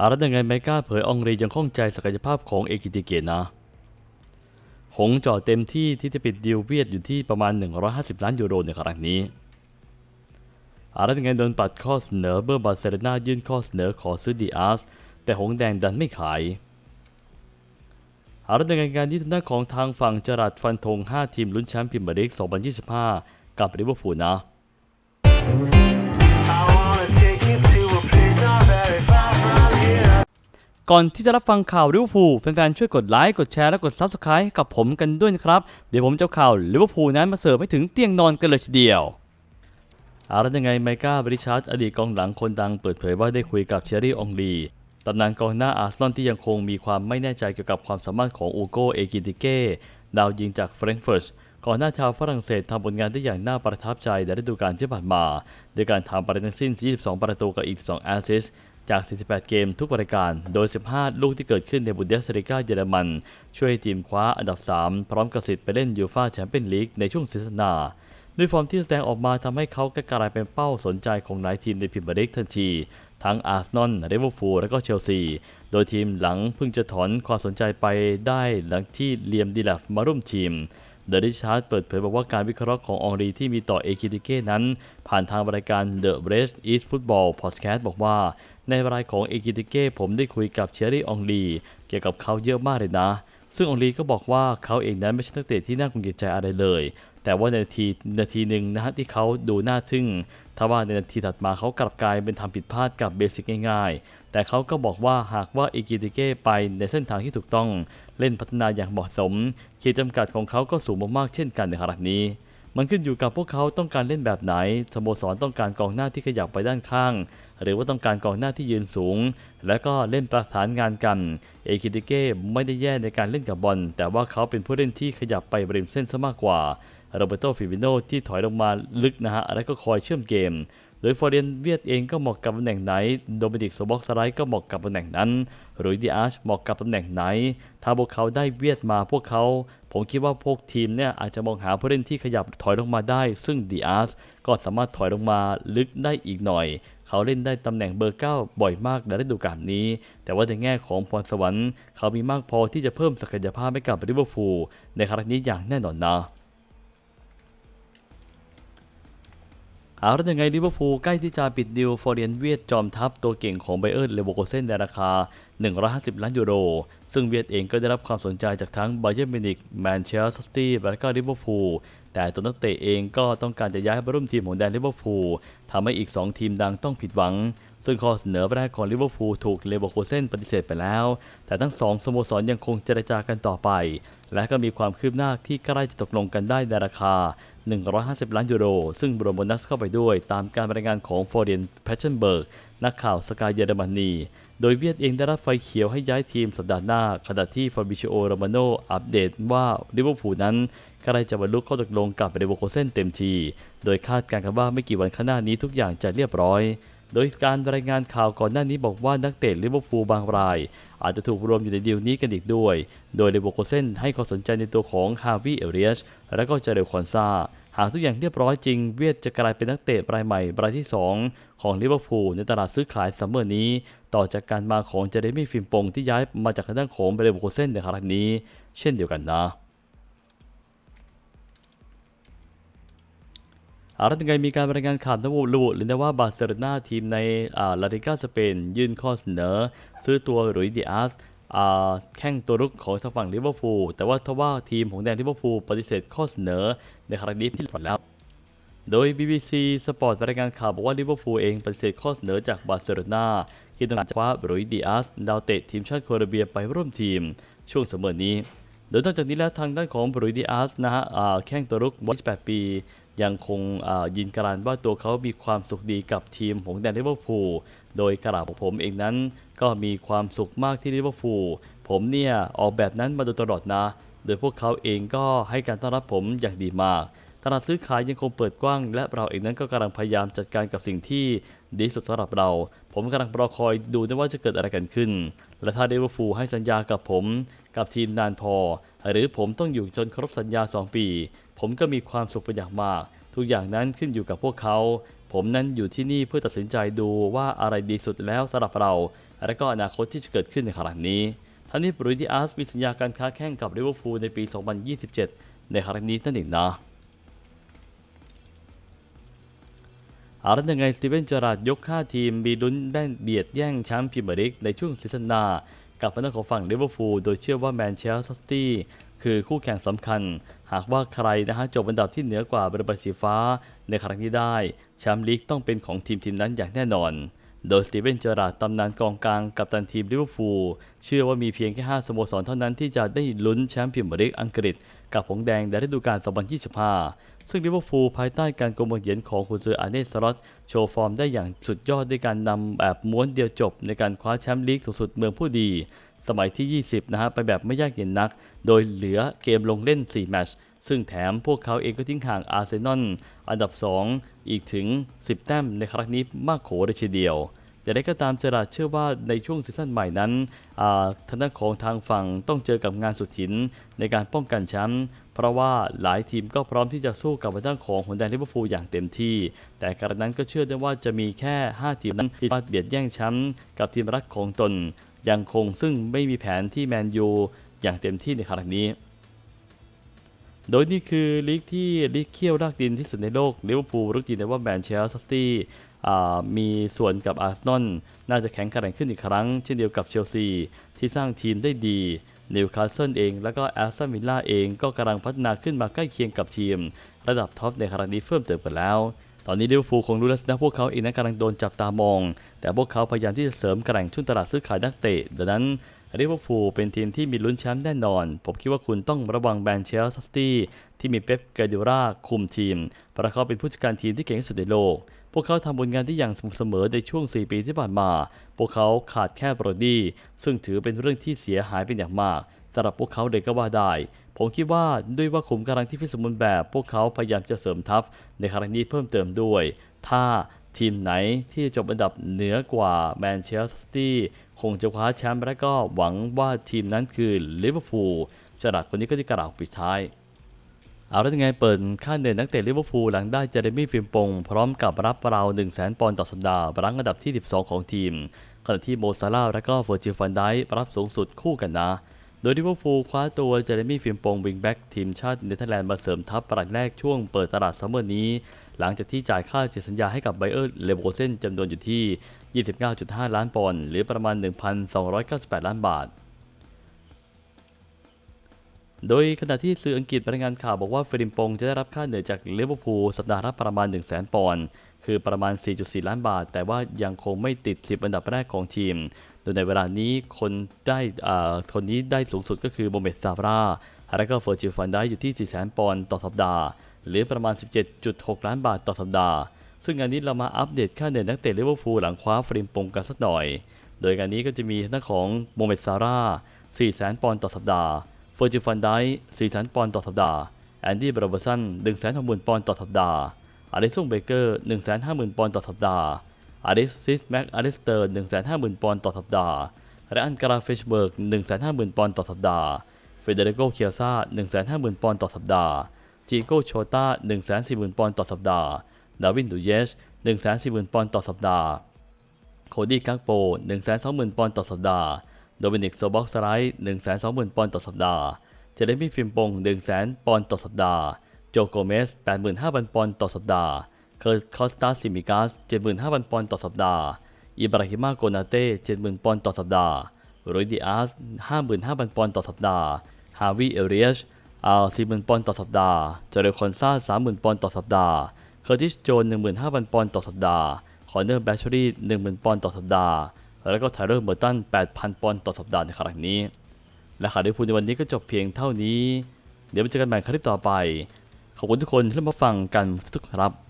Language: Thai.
อารัตยังไงไมก้าเผยองรียังข้องใจศักยภาพของเอกิติเกะนะ หงจาะเต็มที่ที่จะปิดดีลเวียดอยู่ที่ประมาณ 150 ล้านยูโรในครั้งนี้ อารัตยังไงโดนปัดข้อเสนอเมื่อบาร์เซโลนายื่นข้อเสนอขอซื้อดีอาร์สแต่หงแดงดันไม่ขายอารัตยังไงการที่ทางด้านของทางฝั่งจรัดฟันธง5 ทีมลุ้นแชมป์พรีเมียร์ลีก 2025 กับลิเวอร์พูลนะ ก่อนที่จะรับฟังข่าวลิเวอร์พูลแฟนๆ ช่วยกดไลค์ กดแชร์ และกด Subscribe ให้กับผมกันด้วยนะครับ เดี๋ยวผมจะข่าวลิเวอร์พูลนั้นมาเสิร์ฟให้ถึงเตียงนอนกันเลยทีเดียวอาแล้วยังไงไมก้าบริชาร์ดอดีตกองหลังคนดังเปิดเผยว่าได้คุยกับเชอรี่องลีตำนานกองหน้าอาร์เซนอลที่ยังคงมีความไม่แน่ใจเกี่ยวกับความสามารถของอูโกเอกินติเก้ดาวยิงจากเฟรงก์เฟิร์ตก่อนหน้าชาวฝรั่งเศสทำผลงานได้อย่างน่าประทับใจในฤดูกาลที่ผ่านมา โดยการทำประตูทั้งสิ้น 22 ประตูกับอีก 2 แอสซิสต์ จาก 48 เกมทุกรายการ โดย 15 ลูกที่เกิดขึ้นในบุนเดสเลิกาเยอรมัน ช่วยให้ทีมคว้าอันดับ 3 พร้อมกับสิทธิ์ไปเล่นยูฟ่าแชมเปี้ยนลีกในช่วงซีซั่นหน้าด้วยฟอร์มที่แสดงออกมาทำให้เขากกลายเป็นเป้าสนใจของหลายทีมในพรีเมียร์ลีกทันที ทั้งอาร์เซนอลลิเวอร์พูลและก็เชลซี โดยทีมหลังเพิ่งจะถอนความสนใจไปได้หลังที่เลียมดีแลฟมาร่วมทีมเดลิชาร์ดเปิดเผยบอกว่าการวิเคราะห์ของอองรีที่มีต่อเอกิติเก้นั้น ผ่านทางรายการ The Brest East Football Podcast บอกว่าในรายของเอกิติเก้ผมได้คุยกับเชอรี่องลี เกี่ยวกับเขาเยอะมากเลยนะ ซึ่งองลีก็บอกว่าเขาเองนั้นไม่ใช่นักเตะที่น่ากังวลใจอะไรเลย แต่ว่าในนาทีนาทีหนึ่งนะฮะที่เขาดูน่าทึ่งถ้าว่าในนาทีถัดมาเขากลับกลายเป็นทำผิดพลาดกับเบสิกง่ายๆ แต่เขาก็บอกว่าหากว่าเอกิติเก้ไปในเส้นทางที่ถูกต้อง เล่นพัฒนาอย่างเหมาะสมขีดจำกัดของเขาก็สูงมากๆเช่นกันในขณะนี้ มันขึ้นอยู่กับพวกเขาต้องการเล่นแบบไหนสโมสรต้องการกองหน้าที่ขยับไปด้านข้าง หรือว่าต้องการกองหน้าที่ยืนสูง และก็เล่นประสานงานกัน เอคิติเก้ไม่ได้แย่ในการเล่นกับบอล แต่ว่าเขาเป็นผู้เล่นที่ขยับไปบริมเส้นซะมากกว่าโรเบโตฟิบิโนที่ถอยลงมาลึกนะฮะและก็คอยเชื่อมเกม โดยฟอร์เรนเวียดเองก็เหมาะกับตำแหน่งไหน โดมินิกโซบ็อกสไลด์ก็เหมาะกับตำแหน่งนั้น หรือดิอาชเหมาะกับตำแหน่งไหน ถ้าพวกเขาได้เวียดมาพวกเขา ผมคิดว่าพวกทีมเนี่ยอาจจะมองหาผู้เล่นที่ขยับถอยลงมาได้ ซึ่งดิอาสก็สามารถถอยลงมาลึกได้อีกหน่อย เขาเล่นได้ตำแหน่งเบอร์9บ่อยมากในฤดูกาลนี้ แต่ว่าในแง่ของพรสวรรค์ เขามีมากพอที่จะเพิ่มศักยภาพให้กับลิเวอร์พูลในครั้งนี้อย่างแน่นอนนะ เอาแล้วยังไงลิเวอร์พูลใกล้ที่จะปิดดีลฟอร์เรียนเวียดจอมทัพตัวเก่งของไบเอิร์นเลโวโกเซนในราคา 150 ล้านยูโร ซึ่งเวียดเองก็ได้รับความสนใจจากทั้งไบเย r n ร์มิวนิกแมนเชสเตอร์ซิตี้และก็ลิเวอร์พูลแต่ตัวนักเตะเองก็ต้องการจะย้ายไปร่วมทีมของแดนลิเวอร์พูลทำให้อีก 2 ทีมดังต้องผิดหวัง ซึ่งข้อเสนอแรกของลิเวอร์พูลถูกเลโวโกเซนปฏิเสธไปแล้ว แต่ทั้งสองสโมสรยังคงเจรจากันต่อไป และก็มีความคืบหน้าที่ใกล้จะตกลงกันได้ในราคา 150 ล้านยูโร ซึ่งรวมโบนัสเข้าไปด้วยตามการรายงานของฟอร์เดนแพชเชนเบิร์กนักข่าวสกายเยอรมนี โดยเวียดเองได้รับไฟเขียวให้ย้ายทีมสัปดาห์หน้า ขณะที่ฟาบิชิโอโรมาโนอัปเดตว่าลิเวอร์พูลนั้นใกล้จะบรรลุข้อตกลงกับเรโวโคเซนเต็มที โดยคาดการณ์กันว่าไม่กี่วันข้างหน้านี้ทุกอย่างจะเรียบร้อย โดยการรายงานข่าวก่อนหน้านี้บอกว่านักเตะลิเวอร์พูลบางราย อาจจะถูกรวมอยู่ในดีลนี้กันอีกด้วย โดยเรโวโคเซนให้ความสนใจในตัวของฮาวิเอเรียชและก็เจเรลคอนซาหากทุกอย่างเรียบร้อยจริง เวียดจะกลายเป็นนักเตะรายใหม่รายที่ 2 ของลิเวอร์พูลในตลาดซื้อขายซัมเมอร์นี้ ต่อจากการมาของเจเรมี่ฟิมปงที่ย้ายมาจากทางด้านของเบรโวโคเซนในครั้งนี้ เช่นเดียวกันนะ อารัตยังไงมีการรายงานข่าวระบุระบุเลยนะว่าบาร์เซโลนาทีมในลาลิกาสเปนยื่นข้อเสนอ ซื้อตัวรุยดิอาสแข้งตัวรุกของทางฝั่งลิเวอร์พูลแต่ว่าทว่าทีมของแดนลิเวอร์พูลปฏิเสธข้อเสนอในครั้งนี้ที่หมดแล้ว โดย BBC สปอร์ตรายงานข่าวบอกว่าลิเวอร์พูลเองปฏิเสธข้อเสนอจากบาร์เซโลนาที่ต้องการจะคว้าบรุยดิอาสดาวเตะทีมชาติโคลอมเบียไปร่วมทีม ช่วงเสมอนี้โดยนอกจากนี้แล้วทางด้านของบรุยดิอาสนะฮะแข้งตัวรุกวัย18ปี ยังคงยืนการันว่าตัวเขามีความสุขดีกับทีมของแดนลิเวอร์พูล โดยกระดาษของผมเองนั้นก็มีความสุขมากที่ลิเวอร์พูล ผมเนี่ยออกแบบนั้นมาโดยตลอดนะ โดยพวกเขาเองก็ให้การต้อนรับผมอย่างดีมากตลาดซื้อขายยังคงเปิดกว้าง และเราเองนั้นก็กำลังพยายามจัดการกับสิ่งที่ดีสุดสำหรับเรา ผมกำลังรอคอยดูนะว่าจะเกิดอะไรกันขึ้น และถ้าลิเวอร์พูให้สัญญากับผม กับทีมนานพอ หรือผมต้องอยู่จนครบสัญญา 2 ปี ผมก็มีความสุขเป็นอย่างมาก ทุกอย่างนั้นขึ้นอยู่กับพวกเขา ผมนั้นอยู่ที่นี่เพื่อตัดสินใจดูว่าอะไรดีสุดแล้วสำหรับเรา และก็อนาคตที่จะเกิดขึ้นในครั้งนี้ทั้งนี้บรูดิอาสมีสัญญาการค้าแข่งกับลิเวอร์พูลในปี 2027 ในครั้งนี้นั่นเองนะอาละยังไงสตีเวนเจอราดยก5ทีมมีลุ้นได้เบียดแย่งแชมป์พรีเมียร์ลีกในช่วงซีซั่นหน้ากับทางด้านของฝั่งลิเวอร์พูลโดยเชื่อว่าแมนเชสเตอร์ซิตี้คือคู่แข่งสำคัญ หากว่าใครนะฮะจบอันดับที่เหนือกว่าบริบทสีฟ้า ในครั้งนี้ได้แชมป์ลีกต้องเป็นของทีมทีมนั้นอย่างแน่นอน โดยสตีเวนเจอราร์ดตำนานกองกลางกับตันทีมลิเวอร์พูลเชื่อว่ามีเพียงแค่ 5 สโมสรเท่านั้นที่จะได้ลุ้นแชมป์พรีเมียร์ลีกอังกฤษ กับผงแดงในฤดูกาล 2025 ซึ่งลิเวอร์พูลภายใต้การกลมเยียนของคุณซืออาร์เนสลอตโชว์ฟอร์มได้อย่างสุดยอดด้วยการนำแบบม้วนเดียวจบในการคว้าแชมป์ลีกสูงสุดเมืองผู้ดี สมัยที่ 20 นะฮะไปแบบไม่ยากเย็นนัก โดยเหลือเกมลงเล่น 4 แมตช์ซึ่งแถมพวกเขาเองก็ทิ้งห่างอาร์เซนอลอันดับ 2 อีกถึง 10 แต้มในครั้งนี้มากโขเลยทีเดียวอย่างไรก็ตามเจอราเชื่อว่าในช่วงซีซั่นใหม่นั้นทางด้านของทางฝั่งต้องเจอกับงานสุดหินในการป้องกันแชมป์เพราะว่าหลายทีมก็พร้อมที่จะสู้กับทางด้านของหัวแดงลิเวอร์พูลอย่างเต็มที่ แต่การนั้นก็เชื่อได้ว่าจะมีแค่ 5 ทีมนั้นที่มาเบียดแย่งแชมป์กับทีมรักของตน ยังคงซึ่งไม่มีแผนที่แมนยูอย่างเต็มที่ในครั้งนี้ โดยนี่คือลีกที่ลีกเขี้ยวรากดินที่สุดในโลกลิเวอร์พูลรู้จริงแต่ว่าแมนเชสเตอร์ซิตี้มีส่วนกับอาร์เซนอลน่าจะแข็งแกร่งขึ้นอีกครั้ง เช่นเดียวกับเชลซี ที่สร้างทีมได้ดีนิวคาสเซิลเอง แล้วก็แอสตันวิลล่าเองก็กำลังพัฒนาขึ้นมาใกล้เคียงกับทีม ระดับท็อปในครั้งนี้เพิ่มเติมกันแล้ว ตอนนี้ลิเวอร์พูลคงรู้แล้วสินะพวกเขาเองนั้นกำลังโดนจับตามอง แต่พวกเขาพยายามที่จะเสริมแกร่งช่วงตลาดซื้อขายนักเตะดังนั้นลิเวอร์พูลเป็นทีมที่มีลุ้นแชมป์แน่นอน ผมคิดว่าคุณต้องระวังแมนเชสเตอร์ซิตี้ที่มีเป๊ปเกอร์ดิราคุมทีม เพราะเขาเป็นผู้จัดการทีมที่เก่งที่สุดในโลก พวกเขาทำผลงานที่อย่างสม่ำเสมอในช่วง 4 ปีที่ผ่านมา พวกเขาขาดแค่โรดี้ซึ่งถือเป็นเรื่องที่เสียหายเป็นอย่างมาก สำหรับพวกเขาเลยก็ว่าได้ ผมคิดว่าด้วยว่าขุมกำลังที่ฟิสมบูรณ์แบบ พวกเขาพยายามจะเสริมทัพในครั้งนี้เพิ่มเติมด้วย ถ้าทีมไหนที่จบอันดับเหนือกว่าแมนเชสเตอร์ซิตี้คงจะคว้าแชมป์และก็หวังว่าทีมนั้นคือลิเวอร์พูลจรัดคนนี้ก็ที่กล่าวปิดท้ายเอาแล้วยังไงเปิดค่าเหนื่อยนักเตะลิเวอร์พูลหลังได้เจเรมี่ฟิมปง พร้อมกับรับราว 1 0 0 0 0ปอนด์ต่อสัปดาห์รั้งอันดับที่ 12 ของทีม ขณะที่โมซาร่าและก็เฟอร์จิลฟันไดค์รับสูงสุดคู่กันนะ โดยลิเวอร์พูลคว้าตัวเจเรมี่ฟิมปงวิงแบ็กทีมชาติเนเธอร์แลนด์มาเสริมทัพปรักแรกช่วงเปิดตลาดซัมเมอร์นี้ หลังจากที่จ่ายค่าเซ็นสัญญาให้กับไบเออร์เลโบเซนจำนวนอยู่ที่ 29.5 ล้านปอนด์หรือประมาณ 1,298 ล้านบาท โดยขณะที่สื่ออังกฤษรายงานข่าวบอกว่าเฟริมปงจะได้รับค่าเหนื่อยจากลิเวอร์พูลสัปดาห์ละประมาณ 1 0 0 0 0 0ปอนด์คือประมาณ 4.4 ล้านบาท แต่ว่ายังคงไม่ติด 10 อันดับแรกของทีม โดยในเวลานี้คนได้อ่าคนนี้ได้สูงสุดก็คือโมเมดซาบราและก็เฟอร์จิลฟันได้อยู่ที่ 4 0 0 0 0ปอนด์ต่อสัปดาห์ หรือประมาณ 17.6 ล้านบาทต่อสัปดาห์ ซึ่งงานนี้เรามาอัปเดตค่าเหนื่อยนักเตะลิเวอร์พูลหลังคว้าฟริมปงกันสักหน่อย โดยงานนี้ก็จะมีหน้าของโมเมดซาร่า400,000ปอนด์ต่อสัปดาห์ เฟอร์จิลฟันได้400,000ปอนด์ต่อสัปดาห์แอนดี้บราเวอร์สัน160,000ปอนด์ต่อสัปดาห์อาริซุงเบเกอร์150,000ปอนด์ต่อสัปดาห์ อาริสซิสแม็กอาริสเตอร์ 150,000 ปอนด์ต่อสัปดาห์และอันการาเฟชเบิร์ก 150,000 ปอนด์ต่อสัปดาห์ เฟเดริโกเคียซ่า 150,000 ปอนด์ต่อสัปดาห์ จิโก้โชตา140,000 ปอนด์ต่อสัปดาห์ ดาวินดูเยส 140,000 ปอนด์ต่อสัปดาห์ โคดี้กักโป 120,000 ปอนด์ต่อสัปดาห์ โดมินิกโซบ็อกสไลท์120,000 ปอนด์ต่อสัปดาห์ เจเรมี่ฟิมปง 100,000 ปอนด์ต่อสัปดาห์ โจโกเมส 85,000 ปอนด์ต่อสัปดาห์ เคอร์คอสตาซิมิกัส 75,000 ปอนด์ต่อสัปดาห์ อิบราฮิมาโกนาเต้ 70,000 ปอนด์ต่อสัปดาห์โรดิอาส 55,000 ปอนด์ต่อสัปดาห์ ฮาวิเอเรียชอา40,000 ปอนด์ต่อสัปดาห์ เจเรคอนซา30,000 ปอนด์ต่อสัปดาห์ เคอร์ติสโจน 15,000 ปอนด์ต่อสัปดาห์ คอนเนอร์แบชเชอรี่ 10,000 ปอนด์ต่อสัปดาห์ แล้วก็ไทเลอร์เมอร์ตัน 8,000 ปอนด์ต่อสัปดาห์ในครั้งนี้ และข่าวลิเวอร์พูลในวันนี้ก็จบเพียงเท่านี้ เดี๋ยวมาเจอกันใหม่ครั้งต่อไป ขอบคุณทุกคนที่มาฟังกันทุกครับ